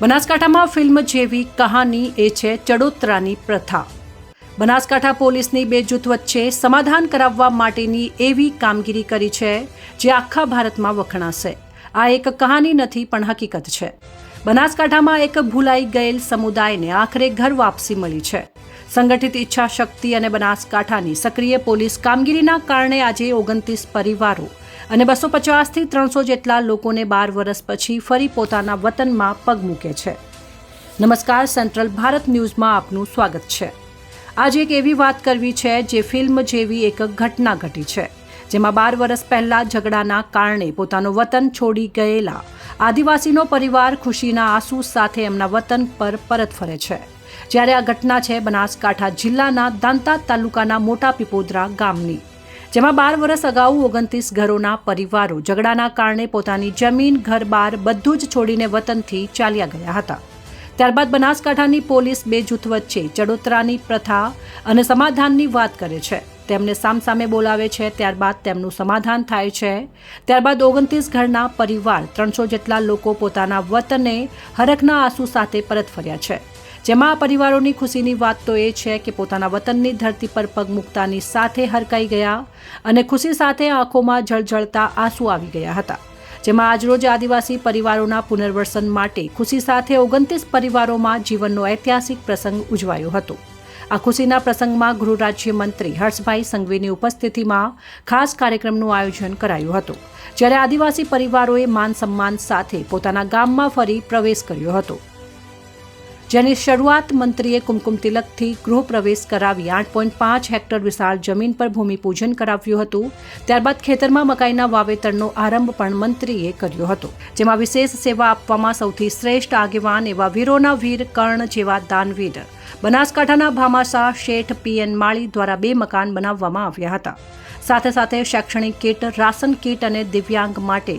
બનાસકાંઠામાં ફિલ્મ જેવી કહાની એ છે ચડોતરાની પ્રથા. બનાસકાંઠા પોલીસની બે જૂથ વચ્ચે સમાધાન કરાવવા માટેની એવી કામગીરી કરી છે જે આખા ભારતમાં વખણાશે. આ એક કહાની નથી, પણ હકીકત છે. બનાસકાંઠામાં એક ભૂલાઈ ગયેલ સમુદાયને આખરે ઘર વાપસી મળી છે. સંગઠિત ઈચ્છા શક્તિ અને બનાસકાંઠાની સક્રિય પોલીસ કામગીરીના કારણે આજે ઓગણત્રીસ પરિવારો અને બસો પચાસથી ત્રણસો જેટલા લોકોને બાર વર્ષ પછી ફરી પોતાના વતનમાં પગ મૂકે છે. નમસ્કાર, સેન્ટ્રલ ભારત ન્યૂઝમાં આપનું સ્વાગત છે. આજે એક એવી વાત કરવી છે જે ફિલ્મ જેવી એક ઘટના ઘટી છે, જેમાં બાર વર્ષ પહેલા ઝઘડાના કારણે પોતાનું વતન છોડી ગયેલા આદિવાસીનો પરિવાર ખુશીના આંસુ સાથે એમના વતન પર પરત ફરે છે. જ્યારે આ ઘટના છે બનાસકાંઠા જિલ્લાના દાંતા તાલુકાના મોટા પીપોદરા ગામની. જેમાં બાર વર્ષ અગાઉ ઓગણત્રીસ ઘરોના પરિવારો ઝઘડાના કારણે પોતાની જમીન ઘર બાર બધું જ છોડીને વતનથી ચાલ્યા ગયા હતા. ત્યારબાદ બનાસકાંઠાની પોલીસ બે જૂથ વચ્ચે ચડોતરાની પ્રથા અને સમાધાનની વાત કરે છે. તેમને સામસામે બોલાવે છે, ત્યારબાદ તેમનું સમાધાન થાય છે. ત્યારબાદ ઓગણત્રીસ ઘરના પરિવાર ત્રણસો જેટલા લોકો પોતાના વતને હરખના આંસુ સાથે પરત ફર્યા છે. જેમાં આ પરિવારોની ખુશીની વાત તો એ છે કે પોતાના વતનની ધરતી પર પગ મૂકતાની સાથે હરકાઈ ગયા અને ખુશી સાથે આંખોમાં જળજળતા આંસુ આવી ગયા હતા. જેમાં આજરોજ આદિવાસી પરિવારોના પુનર્વસન માટે ખુશી સાથે ઓગણત્રીસ પરિવારોમાં જીવનનો ઐતિહાસિક પ્રસંગ ઉજવાયો હતો. આ ખુશીના પ્રસંગમાં ગૃહ રાજ્યમંત્રી હર્ષભાઈ સંઘવીની ઉપસ્થિતિમાં ખાસ કાર્યક્રમનું આયોજન કરાયું હતું, જ્યારે આદિવાસી પરિવારોએ માન સન્માન સાથે પોતાના ગામમાં ફરી પ્રવેશ કર્યો હતો. જેની શરૂઆત મંત્રીએ કુમકુમ તિલકથી ગૃહ પ્રવેશ કરાવી આઠ પોઈન્ટ પાંચ હેક્ટર વિશાળ જમીન પર ભૂમિપૂજન કરાવ્યું હતું. ત્યારબાદ ખેતરમાં મકાઈના વાવેતરનો આરંભ પણ મંત્રીએ કર્યો હતો. જેમાં વિશેષ સેવા આપવામાં સૌથી શ્રેષ્ઠ આગેવાન એવા વીરોના વીર કર્ણ જેવા દાનવીર. બનાસકાંઠાના ભામાસા શેઠ પીએન માળી દ્વારા બે મકાન બનાવવામાં આવ્યા હતા. સાથે સાથે શૈક્ષણિક કીટ, રાશન કીટ અને દિવ્યાંગ માટે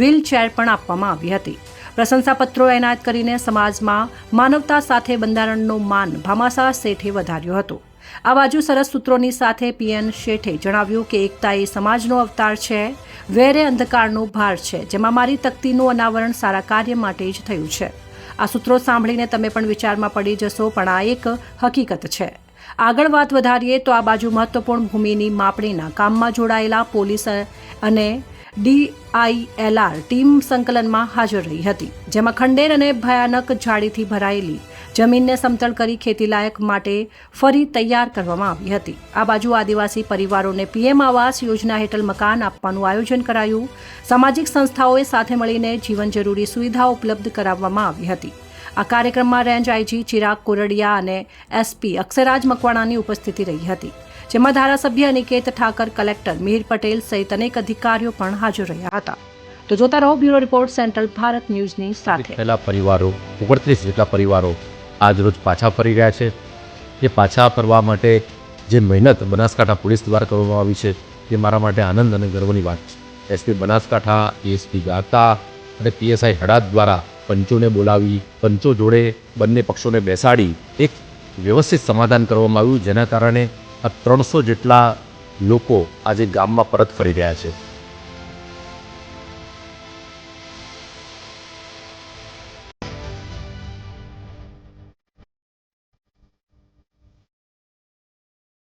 વ્હીલચેર પણ આપવામાં આવી હતી. પ્રશંસાપત્રો એનાયત કરીને સમાજમાં માનવતા સાથે બંધારણનો માન ભામાસા શેઠે વધાર્યો હતો. આ બાજુ સરસ સૂત્રોની સાથે પીએન શેઠે જણાવ્યું કે એકતા એ સમાજનો અવતાર છે, વેરે અંધકારનો ભાર છે, જેમાં મારી તકતીનું અનાવરણ સારા કાર્ય માટે જ થયું છે. આ સૂત્રો સાંભળીને તમે પણ વિચારમાં પડી જશો, પણ આ એક હકીકત છે. આગળ વાત વધારીએ તો આ બાજુ મહત્વપૂર્ણ ભૂમિની માપણીના કામમાં જોડાયેલા પોલીસ અને ડીઆઈએલઆર ટીમ સંકલનમાં હાજર રહી હતી, જેમાં ખંડેર અને ભયાનક ઝાડીથી ભરાયેલી જમીનને સમતળ કરી ખેતીલાયક માટે ફરી તૈયાર કરવામાં આવી હતી. આ બાજુ આદિવાસી પરિવારોને પીએમ આવાસ યોજના હેઠળ મકાન આપવાનું આયોજન કરાયું. સામાજિક સંસ્થાઓએ સાથે મળીને જીવન જરૂરી સુવિધાઓ ઉપલબ્ધ કરાવવામાં આવી હતી. આ કાર્યક્રમમાં રેન્જ આઈજી ચિરાગ કોરડિયા અને એસપી અક્ષરાજ મકવાણાની ઉપસ્થિતિ રહી હતી. જેમાં ધારાસભ્ય અનિકેત ઠાકર, કલેક્ટર મીર પટેલ સહિત અનેક અધિકારીઓ પણ હાજર રહ્યા હતા. તો જોતા રહો બ્યુરો રિપોર્ટ સેન્ટ્રલ ભારત ન્યૂઝની સાથે. પહેલા પરિવારો, ઓગણત્રીસ જેટલા પરિવારો આજરોજ પાછા ફરી રહ્યા છે. એ પાછા ફરવા માટે જે મહેનત બનાસકાંઠા પોલીસ દ્વારા કરવામાં આવી છે તે મારા માટે આનંદ અને ગર્વની વાત છે. એસપી બનાસકાંઠા એસપી ગાતા અને પીએસઆઈ હડાદ દ્વારા પંચોને બોલાવી, પંચો જોડે બંને પક્ષોને બેસાડી એક વ્યવસ્થિત સમાધાન કરવામાં આવ્યું, જેના કારણે આ ત્રણસો જેટલા લોકો આજે ગામમાં પરત ફરી રહ્યા છે.